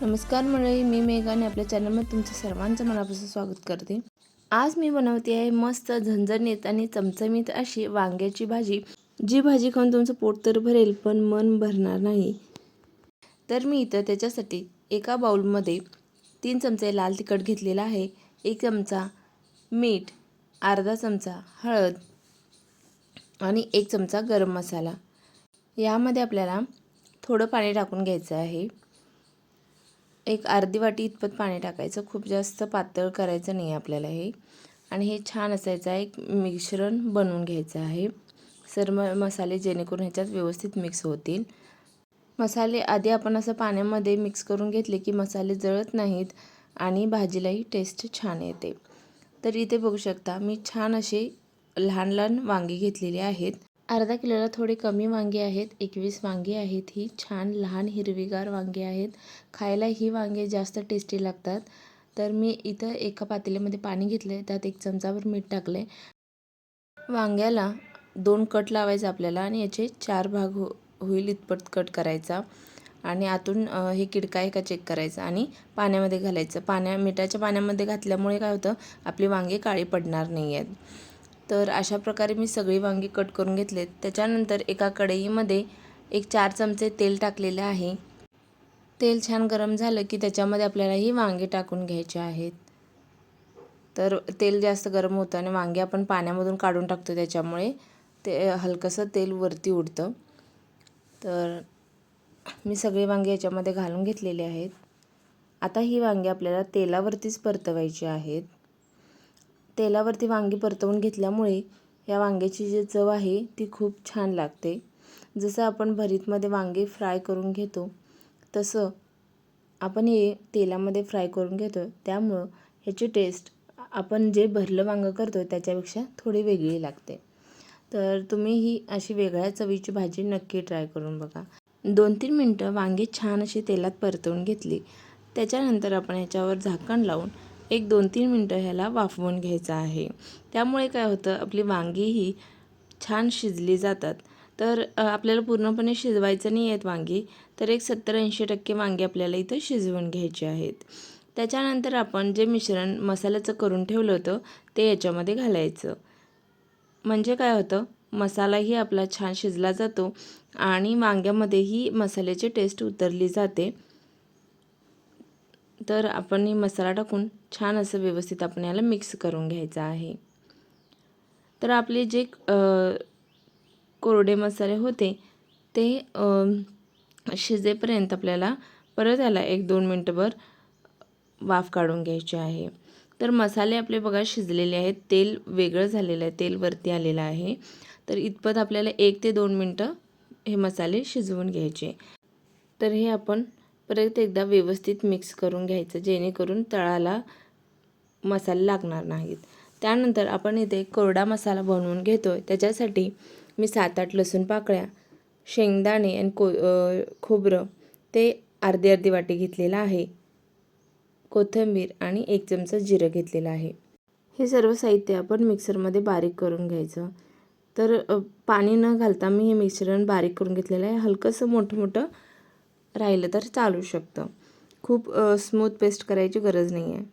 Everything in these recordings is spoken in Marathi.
नमस्कार मंडळी मी मेघाने आपल्या चॅनलमध्ये तुमचं सर्वांचं मनापासून स्वागत करते. आज मी बनवते आहे मस्त झणझणीत आणि चमचमीत अशी वांग्याची भाजी जी भाजी खाऊन तुमचं पोट तर भरेल पण मन भरणार नाही. तर मी इथं त्याच्यासाठी एका बाउलमध्ये तीन चमचे लाल तिखट घेतलेला आहे एक चमचा मीठ अर्धा चमचा हळद आणि एक चमचा गरम मसाला. यामध्ये आपल्याला थोडं पाणी टाकून घ्यायचं आहे. एक अर्धी वाटी इतपत पाणी टाकायचं. खूप जास्त पातळ करायचं नाही आपल्याला हे. आणि हे छान असायचं. एक मिश्रण बनवून घ्यायचं आहे. सर्व मसाले जेणेकरून ह्याच्यात व्यवस्थित मिक्स होतील. मसाले आधी आपण असं पाण्यामध्ये मिक्स करून घेतले की मसाले जळत नाहीत आणि भाजीलाही टेस्ट छान येते. तर इथे बघू शकता मी छान असे लहान लहान वांगी घेतलेली आहेत. अर्धा किलोला थोडे कमी वांगे आहेत एकवीस वांगी आहेत. ही छान लहान हिरवीगार वांगे आहेत. खायला ही वांगे जास्त टेस्टी लागतात. तर मी इथं एका पातेल्यामध्ये पाणी घेतले त्यात एक चमचाभर मीठ टाकले वांग्याला दोन कट लावायचं आपल्याला आणि याचे चार भाग हो होईल इतपत कट करायचा. आणि आतून हे किडका आहे का चेक करायचं आणि पाण्यामध्ये घालायचं. पाण्या मिठाच्या पाण्यामध्ये घातल्यामुळे काय होतं? आपली वांगे काळी पडणार नाही आहेत तर अशा प्रकारे मी सगळी वांगी कट करून घेतलेत. त्याच्यानंतर एका कढईमध्ये एक चार चमचे तेल टाकलेले आहे. तेल छान गरम झालं की त्याच्यामध्ये आपल्याला ही वांगे टाकून घ्यायचे आहेत. तर तेल जास्त गरम होतं आणि वांगे आपण पाण्यामधून काढून टाकतो त्याच्यामुळे ते हलकंसं तेल वरती उडतं. तर मी सगळे वांगे याच्यामध्ये घालून घेतलेले आहेत. आता ही वांगी आपल्याला तेलावरतीच परतवायची आहेत. तेलावरती वांगी परतवून घेतल्यामुळे या वांग्याची जी चव आहे ती खूप छान लागते. जसं आपण भरीतमध्ये वांगे फ्राय करून घेतो तसं आपण हे तेलामध्ये फ्राय करून घेतो त्यामुळं ह्याची टेस्ट आपण जे भरलं वांगं करतो त्याच्यापेक्षा थोडी वेगळी लागते. तर तुम्ही ही अशी वेगळ्या चवीची भाजी नक्की ट्राय करून बघा. दोन तीन मिनटं वांगे छान अशी तेलात परतवून घेतली. त्याच्यानंतर आपण ह्याच्यावर झाकण लावून एक दोन तीन मिनटं ह्याला वाफवून घ्यायचं आहे. त्यामुळे काय होतं आपली वांगीही छान शिजली जातात. तर आपल्याला पूर्णपणे शिजवायचं नाही आहेत वांगी तर एक सत्तर ऐंशी टक्के वांगी आपल्याला इथं शिजवून घ्यायची आहेत. त्याच्यानंतर आपण जे मिश्रण मसाल्याचं करून ठेवलं होतं ते याच्यामध्ये घालायचं. म्हणजे काय होतं मसालाही आपला छान शिजला जातो आणि वांग्यामध्येही मसाल्याची टेस्ट उतरली जाते. तर आपण हे मसाला टाकून छान असं व्यवस्थित आपण याला मिक्स करून घ्यायचं आहे. तर आपले जे कोरडे मसाले होते ते शिजेपर्यंत आपल्याला परत याला एक दोन मिनटंभर वाफ काढून घ्यायची आहे. तर मसाले आपले बघा शिजलेले आहेत तेल वेगळं झालेलं आहे तेल वरती आलेलं आहे. तर इतपत आपल्याला एक ते दोन मिनटं हे मसाले शिजवून घ्यायचे. तर हे आपण परत एकदा व्यवस्थित मिक्स करून घ्यायचं जेणेकरून तळाला मसाले लागणार नाहीत. त्यानंतर आपण इथे कोरडा मसाला बनवून घेतो आहे त्याच्यासाठी मी सात आठ लसूण पाकळ्या शेंगदाणे आणि को खोबरं ते अर्धी अर्धी वाटी घेतलेलं आहे. कोथिंबीर आणि एक चमचा जिरं घेतलेलं आहे. हे सर्व साहित्य आपण मिक्सरमध्ये बारीक करून घ्यायचं. तर पाणी न घालता मी हे मिश्रण बारीक करून घेतलेलं आहे. हलकंसं मोठं मोठं राहिलं तर चालू शकतं. खूप स्मूथ पेस्ट करायची गरज नाही आहे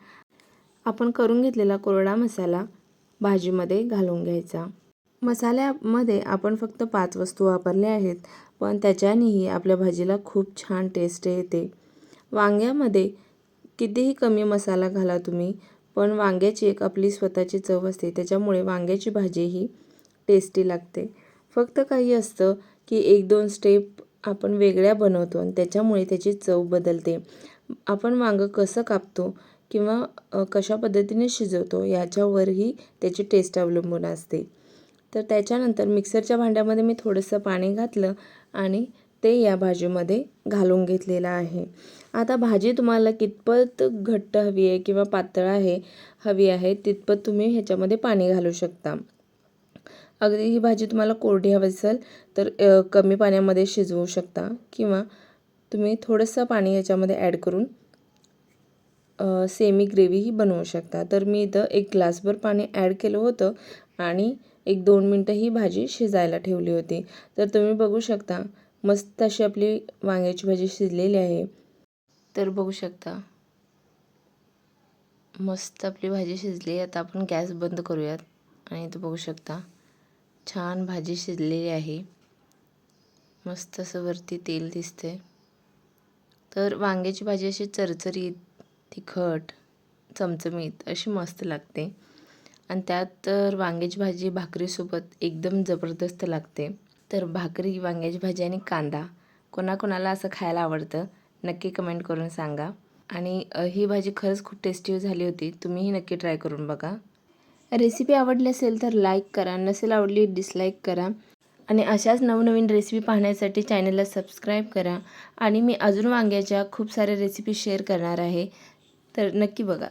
आपण करून घेतलेला कोरडा मसाला भाजीमध्ये घालून घ्यायचा. मसाल्यामध्ये आपण फक्त पाच वस्तू वापरल्या आहेत पण त्याच्यानेही आपल्या भाजीला खूप छान टेस्ट येते. वांग्यामध्ये कितीही कमी मसाला घाला तुम्ही पण वांग्याची एक आपली स्वतःची चव असते. त्याच्यामुळे वांग्याची भाजी ही टेस्टी लागते. फक्त काही असतं की एक दोन स्टेप आपण वेगळ्या बनवतो आणि त्याच्यामुळे त्याची चव बदलते. आपण वांगं कसं कापतो किंवा कशा पद्धतीने शिजवतो याच्यावरही त्याची टेस्ट अवलंबून असते. तर त्याच्यानंतर मिक्सरच्या भांड्यामध्ये मी थोडंसं पाणी घातलं आणि ते या भाजीमध्ये घालून घेतलेलं आहे. आता भाजी तुम्हाला कितपत घट्ट हवी आहे किंवा पातळ आहे हवी आहे तितपत तुम्ही ह्याच्यामध्ये पाणी घालू शकता. अगदी ही भाजी तुम्हाला कोरडी हवी असेल तर कमी पाण्यामध्ये शिजवू शकता किंवा तुम्ही थोडंसं पाणी याच्यामध्ये ॲड करून सेमी ग्रेव्हीही बनवू शकता. तर मी इथं एक ग्लासभर पाणी ॲड केलं होतं आणि एक दोन मिनटं ही भाजी शिजायला ठेवली होती. तर तुम्ही बघू शकता मस्त अशी आपली वांग्याची भाजी शिजलेली आहे. तर बघू शकता मस्त आपली भाजी शिजली आता आपण गॅस बंद करूयात आणि इथं बघू शकता छान भाजी शिजलेली आहे. मस्त असं वरती तेल दिसते तर वांग्याची भाजी अशी चरचरीत तिखट चमचमीत अशी मस्त लागते. आणि त्यात तर वांग्याची भाजी भाकरीसोबत एकदम जबरदस्त लागते. तर भाकरी वांग्याची भाजी आणि कांदा कोणाकोणाला असं खायला आवडतं नक्की कमेंट करून सांगा. आणि ही भाजी खरंच खूप टेस्टी झाली होती. तुम्हीही नक्की ट्राय करून बघा. रेसिपी आवडली असेल तर लाईक करा नसेल आवडली डिसलाईक करा. आणि अशाच नवनवीन रेसिपी पाहण्यासाठी चॅनलला सबस्क्राईब करा. आणि मी अजून वांग्याच्या खूप साऱ्या रेसिपी शेअर करणार आहे. तर नक्की बघा.